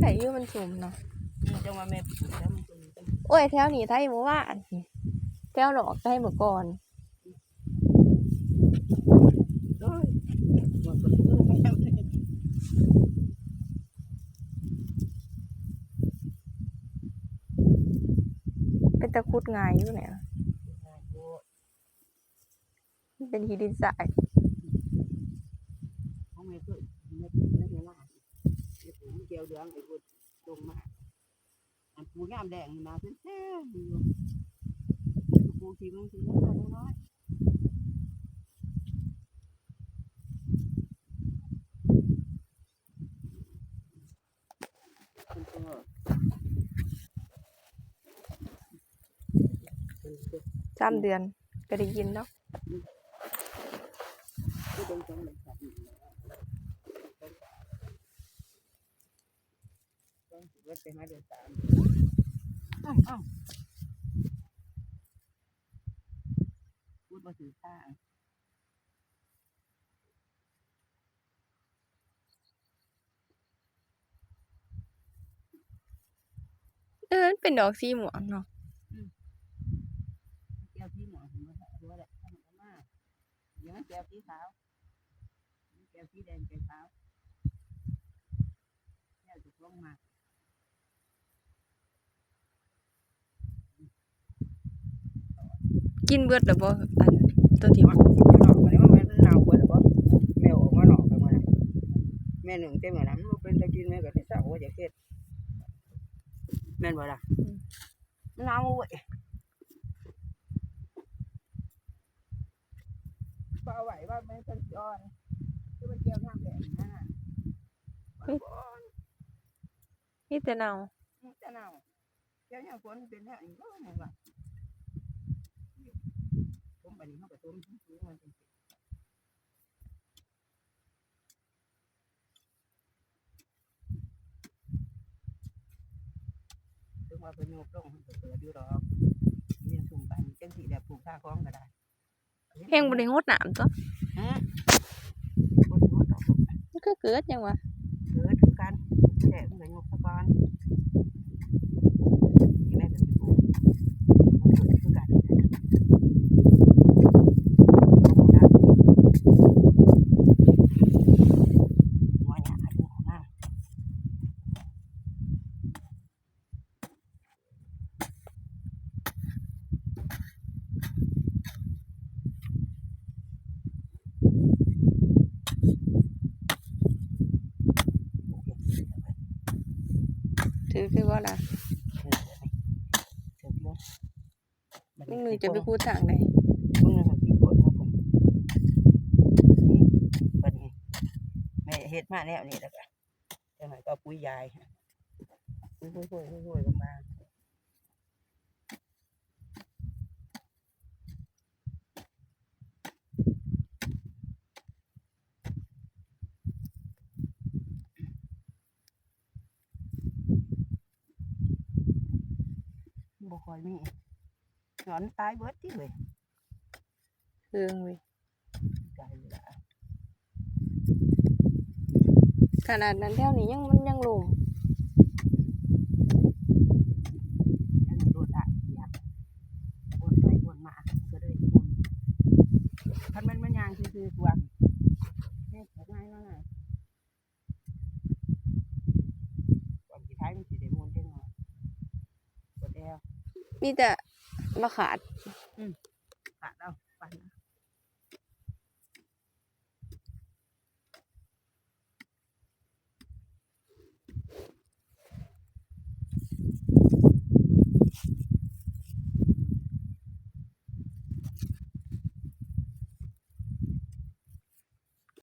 ไข่อยู่มันสุ่มเนาะอืมจังว่าแม่ปลูกแล้วมันเป็นจังโอ้ยแถวนี้ไทยเมื่อวานแถวหนอกไทยเมื่อก่อนโอ้ยหมดคนอื่นไม่เป็นตะคุดง่ายอยู่เนี่ย เป็นหินดินทรายของแม่ก็แม่แม่เวลาเดี๋ยว ผมเกี่ยวเดืองไอ้พวกลงมาอันปูงามแดงนี่นะเป็นแท้อยู่ปูทีมันทีน้อยน้อยเป็นตัวเป็นตัวสามเดือนก็ได้ยินเนาะ ที่เป็นจังเลยค รับต้องถือว่าเป็นมาเดือนสามอ้าวอ้าวพูดมาถือข้างเออมันเป็นดอกสีม่วงเนาะแก้วที่หมอถึงว่าว่าแหละทำมันมากอย่างนั้นแก้วสีขาวแก้วสีแดงแก้วขาวแก้วจุกลงมา กินเบิดแล้วบ่อันตัวที่ที่าแมันเน่าเบิดบ่แมวออกมาหนอกกันมาแม่หนึ่งเต็มเหมือนนั้นมันเป็นตะกินแม่ก็ได้เศร้าว่าจะเฮ็ดแม่นบ่ล่ะเน่าเว้ยบ่ไหวว่าแม่เป็นย้อนคือมันเกี่ยวน้ำแดงนะมีแต่เนามันจะเน่าเกี่ยวอย่างฝนเป็นแท้อีกบ่แม่นว่า ต้มอันนี้มันก็ต้มสูงๆมันเป็นถึงว่าเป็นโยกลงมันก็เกิดอยู่ดอกเรียนสูงไปจังสิแบบปลูกข้าคล้องก็ได้แห้งบ่ได้งดน้ำตัวฮะบ่ได้ว่าดอกมันก็เกิดยังวะเกิดคือกันแช่มันก็ยกตะกอนนี่แม่ก็สิปลูกมันเกิดคือกันหัวหญ้าอยู่ข้างล่าง ถือคือว่าล่ะเสร็จแล้วมึงหนูจะไปพูดทางไหนมึงน่ะพี่ปวดครับผมนี่บัดนี้แม่เฮ็ดมาแล้วนี่แล้วก็จังหน่อยก็ปุ๋ยยายฮะปุ๋ยปุ๋ยปุ๋ยปุ๋ยปุ๋ยลงมา บ่ค่อยมีหนอนตายเบิดที่เลยเคืองเว้ยไกลเวลาขนาดนั้นแถวนี้ยังมันยังลมอันนี้โดดได้อยากวนไปวนมาก็เลยวนคันมันมันยางคือๆกวางนี่ง่ายมากเลยก่อนที่ท้ายมันสิได้ มีแต่มะขาดอืม